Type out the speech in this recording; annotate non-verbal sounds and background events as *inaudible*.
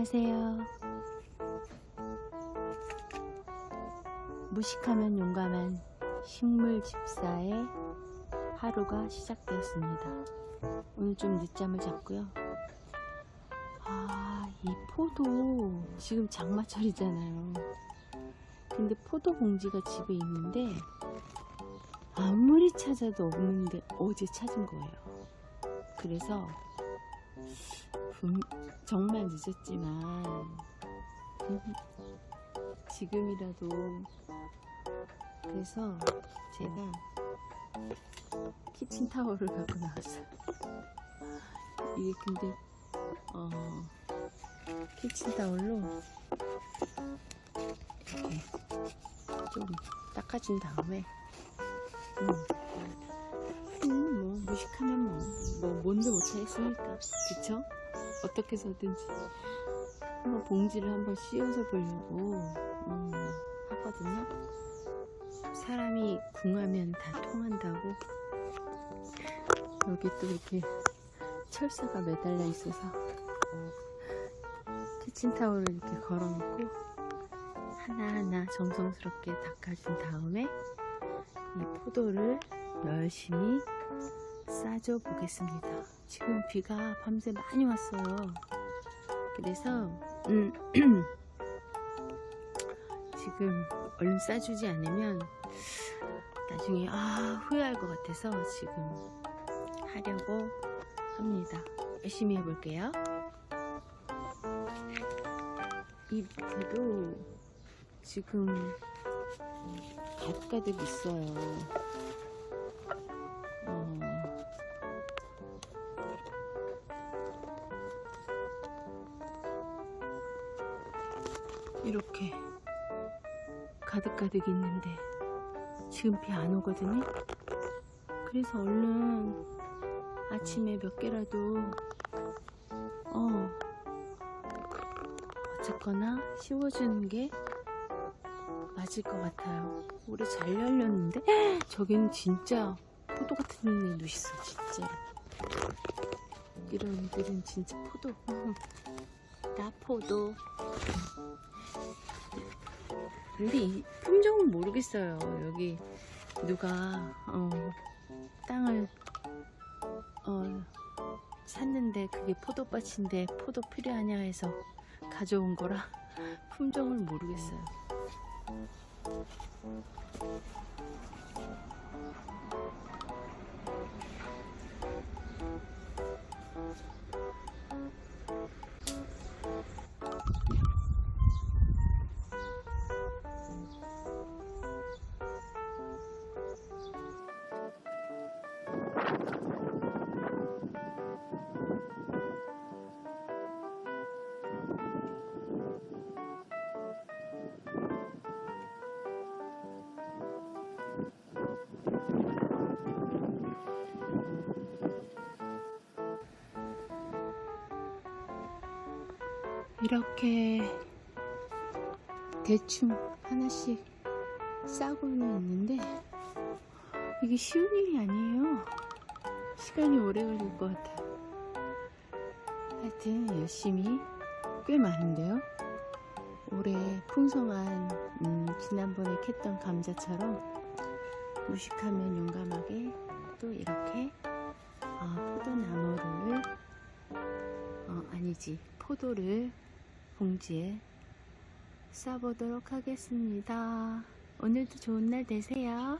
안녕하세요. 무식하면 용감한 식물 집사의 하루가 시작되었습니다. 오늘 좀 늦잠을 잤고요. 아, 이 포도 지금 장마철이잖아요. 근데 포도 봉지가 집에 있는데 아무리 찾아도 없는데 어제 찾은 거예요. 그래서 분- 정말 늦었지만 지금이라도 그래서 제가 키친 타월을 갖고 나왔어요. 이게 근데 어 키친 타월로 이렇게 좀 닦아준 다음에 음, 음, 뭐 무식하면 뭐, 뭐 뭔데 못하겠습니까 그쵸? 어떻게 해서든지 한번 봉지를 한번 씌워서 보려고 음, 하거든요. 사람이 궁하면 다 통한다고. 여기 또 이렇게 철사가 매달려 있어서 키친타올을 이렇게 걸어놓고 하나하나 정성스럽게 닦아준 다음에 이 포도를 열심히 싸줘 보겠습니다. 지금 비가 밤새 많이 왔어요. 그래서 음, *clears throat* 지금 얼른 싸주지 않으면 나중에 아 후회할 것 같아서 지금 하려고 합니다. 열심히 해볼게요. 이 밑에도 지금 가득가득 있어요. 어, 이렇게 가득가득 있는데 지금 비 안 오거든요. 그래서 얼른 아침에 몇 개라도 어 어쨌거나 씌워주는 게 맞을 것 같아요. 올해 잘 열렸는데 저기는 진짜 포도 같은 눈이 있어 진짜로. 이런 애들은 진짜 포도. *laughs* 나 포도. 근데 이 품종은 모르겠어요. 여기 누가 어, 땅을 어, 샀는데 그게 포도밭인데 포도 필요하냐 해서 가져온 거라 *laughs* 품종을 모르겠어요. 이렇게 대충 하나씩 싸고는 있는데 이게 쉬운 일이 아니에요. 시간이 오래 걸릴 것 같아요. 하여튼 열심히 꽤 많은데요. 올해 풍성한 음, 지난번에 캤던 감자처럼 무식하면 용감하게 또 이렇게 어, 포도나무를 어, 아니지 포도를 봉지에 싸보도록 하겠습니다. 오늘도 좋은 날 되세요.